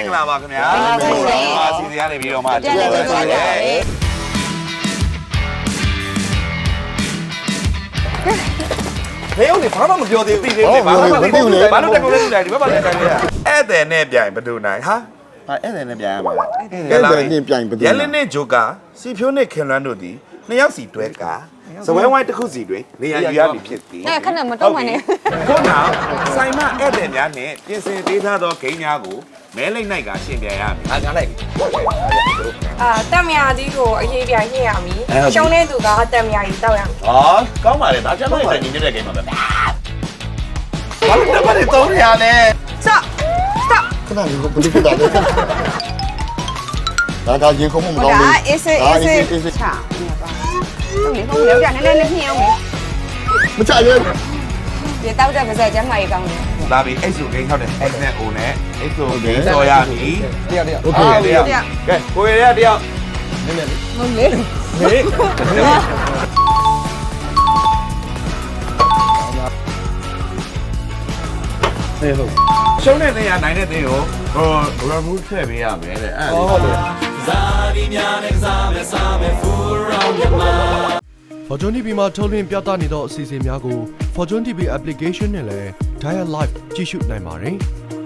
င်္ဂလာပါခင်ဗျာပါစီစီရနေပြီးတော့မှကျေးဇူးတင်ပါတယ်ဖေးအောင်နေဘာမှမပြောသေးဘူးပြီးသေးတယ်ဘာလို့ဘာလို့တက်ကုန်လဲဒီဘက်ပါတက်တယ်ဧည့်သည်နဲ့ပြိုင်ဘယ်သူနိုင်ဟာ ဟာအဲ့ဒါနဲ့ပြန်ရမှာလားအဲ့ဒါနဲ့ပြိုင်ဘယ်သူရဲလင်းနဲ့ဂျိုကာစီဖြိုးနဲ့ခင်လွန်းတို့သည်နှစ်ယောက်စီတွဲကာစပွဲဝိုင်းတစ်ခုစီတွင်နေရာယူရမည်ဖြစ်သည်အဲ့ခဏမတော့မှနဲ့ခုနောက်ဆိုင်မဧည့်သည်များနဲ့ပြင်ဆင်ပေးထားသောဂိမ်းများကိုမဲလိမ့်နိုင်ကရှင်ပြန်ရမည်ငါကြားလိုက်ပြီအာတက်မယာကြီးကိုအရေးပြညှိရမည်ရှုံးတဲ့သူကတက်မယာကြီးတောက်ရမယ်ဟာကောင်းပါလေဒါကျမရဲ့တိုင်နေတဲ့ကိန်းမှာပဲဘာလို့တက်ပါတယ်300လဲစစခဏလေးဘယ်လိုဖြစ်တာလဲဒါဒါရေခုံး cái này không bener tidak ada Đó, đó, Duyên không có một con Đã, đi easy, Đó, easy, easy, easy. Chả, nghiệp à Tôi nghĩ không nếu rằng nó lên đến nhiều nhỉ Nó chạy lên. Vậy tao bây giờ cho mày còn. Là vì ép dùng cái không này em này ổn đấy ép dùng đấy rồi à ý đi ạ đi ạ. Ok ờ, đi ạ. ok cô đi ạ đi ạ. Lên lên lên lên တယောက်ကဲကိုရရတယောက်ဟုတ်လေမေးရှုံးတဲ့နေရာနိုင်တဲ့တင်းကိုဟို review ထည့်ပေးရမယ်တဲ့အဲ့ဒါဟုတ်တယ် Fortune TV မှာထုတ်လွှင့်ပြသနေသောအစီအစဉ်များကို Fortune TV application နဲ့လည်း Dial Live ကြည့်ရှုနိုင်ပါတယ်။